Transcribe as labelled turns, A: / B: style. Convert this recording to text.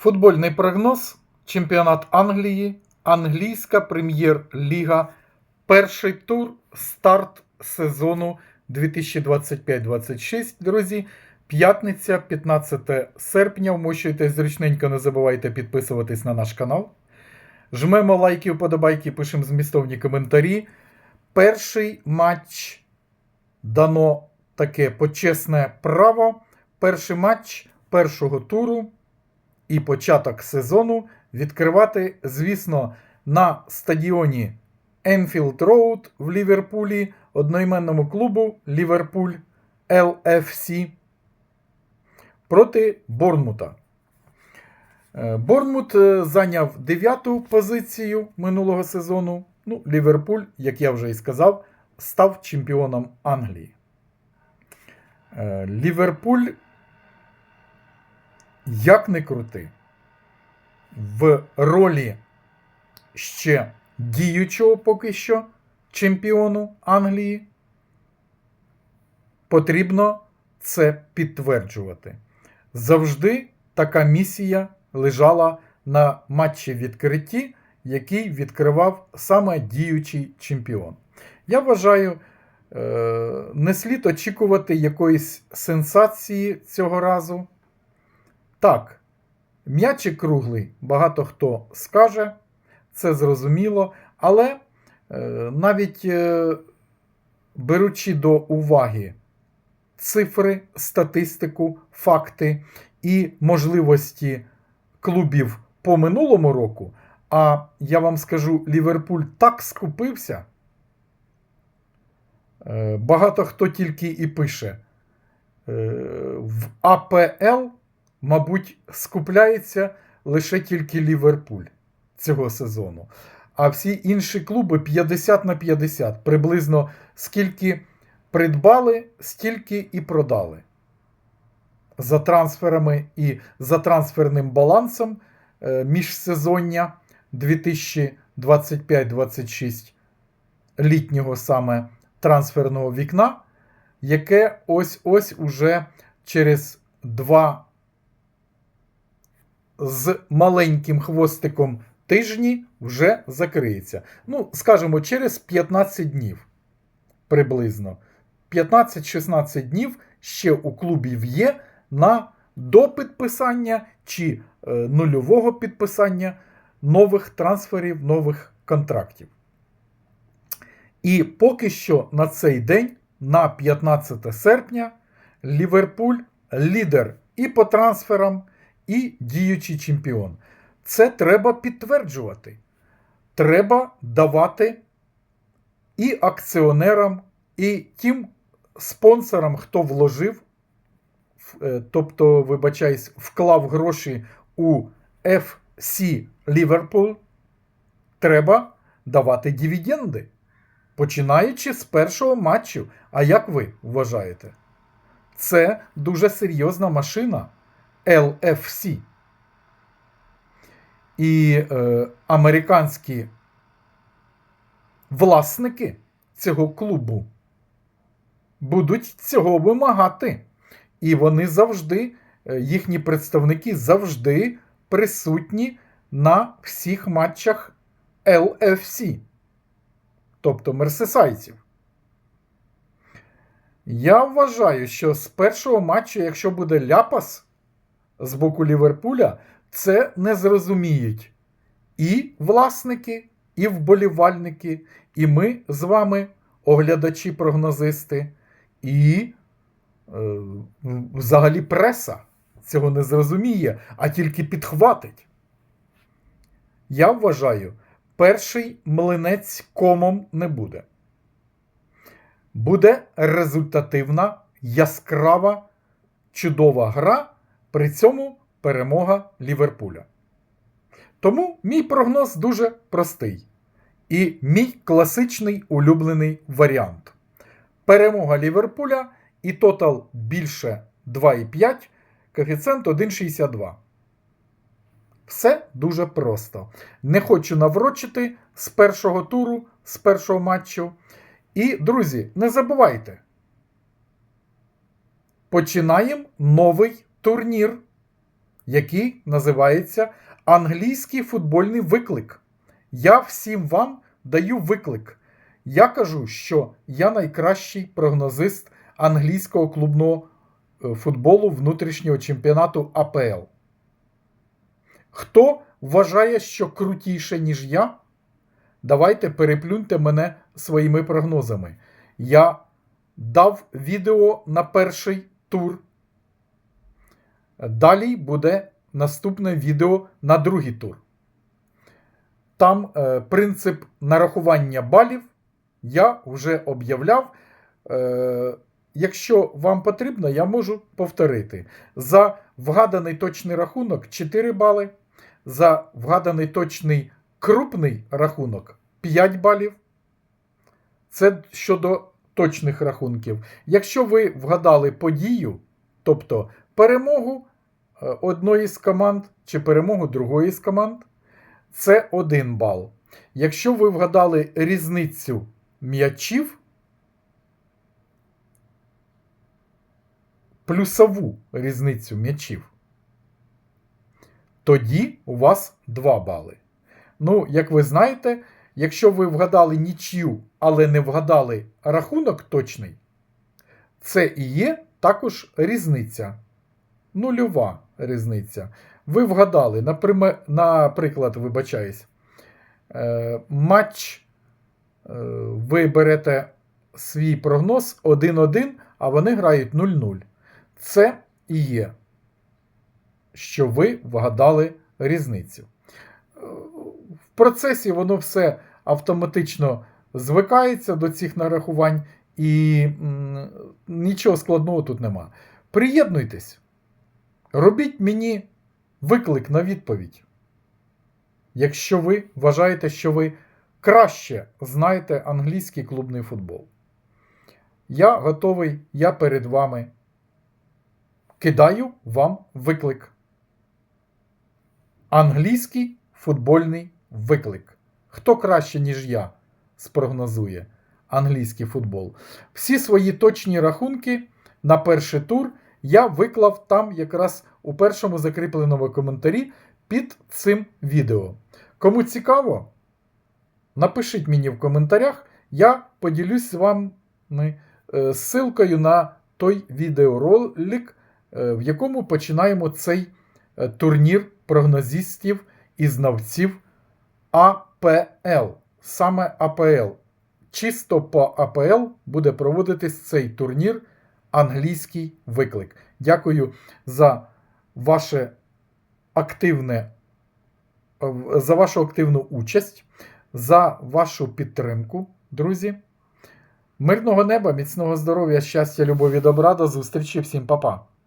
A: Футбольний прогноз. Чемпіонат Англії, Англійська прем'єр-ліга. Перший тур, старт сезону 2025-26. Друзі, п'ятниця, 15 серпня. Вмощуйтесь зручненько, не забувайте підписуватись на наш канал. Жмемо лайки, вподобайки, пишемо змістовні коментарі. Перший матч дано таке почесне право. Перший матч першого туру і початок сезону відкривати, звісно, на стадіоні Enfield Road в Ліверпулі, одноіменному клубу Ліверпуль LFC проти Борнмута. Е, Борнмут е, зайняв дев'яту позицію минулого сезону. Ну, Ліверпуль, як я вже і сказав, став чемпіоном Англії. Е, Ліверпуль, як не крути, в ролі ще діючого поки що чемпіону Англії. Потрібно це підтверджувати. Завжди така місія лежала на матчі відкритті, який відкривав саме діючий чемпіон. Я вважаю, е, не слід очікувати якоїсь сенсації цього разу. Так, м'ячик круглий, багато хто скаже, це зрозуміло, але е, навіть е, беручи до уваги цифри, статистику, факти і можливості клубів по минулому року, а я вам скажу, Ліверпуль так скупився. Е, Багато хто тільки і пише. В АПЛ, мабуть, скупляється лише тільки Ліверпуль цього сезону. А всі інші клуби 50 на 50. Приблизно скільки придбали, стільки і продали. За трансферами і за трансферним балансом е, міжсезоння 2025-26 літнього саме трансферного вікна, яке ось-ось уже через два з маленьким хвостиком тижні вже закриється. Ну, скажімо, через 15 днів приблизно. 15-16 днів ще у клубів є на допідписання чи е, нульового підписання нових трансферів, нових контрактів. І поки що на цей день, на 15 серпня, Ліверпуль лідер і по трансферам, і діючий чемпіон. Це треба підтверджувати. Треба давати і акціонерам, і тим спонсорам, хто вложив, е, тобто, вибачаюсь, вклав гроші у FC Ліверпуль, треба давати дивіденди. Починаючи з першого матчу. А як ви вважаєте? Це дуже серйозна машина LFC. І е, американські власники цього клубу будуть цього вимагати. І вони завжди, е, їхні представники завжди присутні на всіх матчах LFC, тобто мерсесайців. Я вважаю, що з першого матчу, якщо буде ляпас з боку Ліверпуля, це не зрозуміють і власники, і вболівальники, і ми з вами, оглядачі-прогнозисти, і е, взагалі преса цього не зрозуміє, а тільки підхватить. Я вважаю, перший млинець комом не буде. Буде результативна, яскрава, чудова гра, при цьому перемога Ліверпуля. Тому мій прогноз дуже простий. І мій класичний улюблений варіант. Перемога Ліверпуля і тотал більше 2,5, коефіцієнт 1,62. Все дуже просто. Не хочу наврочити з першого туру, з першого матчу. І, друзі, не забувайте. Починаємо новий турнір який називається Англійський футбольний виклик. Я всім вам даю виклик. Я кажу, що я найкращий прогнозист англійського клубного е, футболу внутрішнього чемпіонату АПЛ. Хто вважає, що крутіше, ніж я? Давайте переплюньте мене своїми прогнозами. Я дав відео на перший тур. Далі буде наступне відео на другий тур. Там е, принцип нарахування балів я вже об'являв. Е, якщо вам потрібно, я можу повторити. За вгаданий точний рахунок 4 бали. За вгаданий точний крупний рахунок 5 балів. Це щодо точних рахунків. Якщо ви вгадали подію, тобто перемогу одної з команд чи перемогу другої з команд, це 1 бал. Якщо ви вгадали різницю м'ячів, плюсову різницю м'ячів, тоді у вас 2 бали. Ну, як ви знаєте, якщо ви вгадали нічю, але не вгадали рахунок точний, це і є також різниця. Нульова різниця. Ви вгадали, наприклад, вибачаюсь, е, матч, е, ви берете свій прогноз 1-1, а вони грають 0-0. Це і є, що ви вгадали різницю. Е, В процесі воно все автоматично звикається до цих нарахувань, і нічого складного тут нема. Приєднуйтесь, робіть мені виклик на відповідь. Якщо ви вважаєте, що ви краще знаєте англійський клубний футбол. Я готовий, я перед вами. Кидаю вам виклик. Англійський футбольний виклик. Хто краще, ніж я, спрогнозує англійський футбол? Всі свої точні рахунки на перший тур я виклав там якраз у першому закріпленому коментарі під цим відео. Кому цікаво, напишіть мені в коментарях, я поділюсь з вами е, ссылкою на той відеоролик, е, в якому починаємо цей е, турнір прогнозістів і знавців АПЛ. Саме АПЛ. Чисто по АПЛ буде проводитись цей турнір англійський виклик. Дякую за ваше активне, за вашу активну участь, за вашу підтримку, друзі. Мирного неба, міцного здоров'я, щастя, любові, добра, до зустрічі, всім па-па!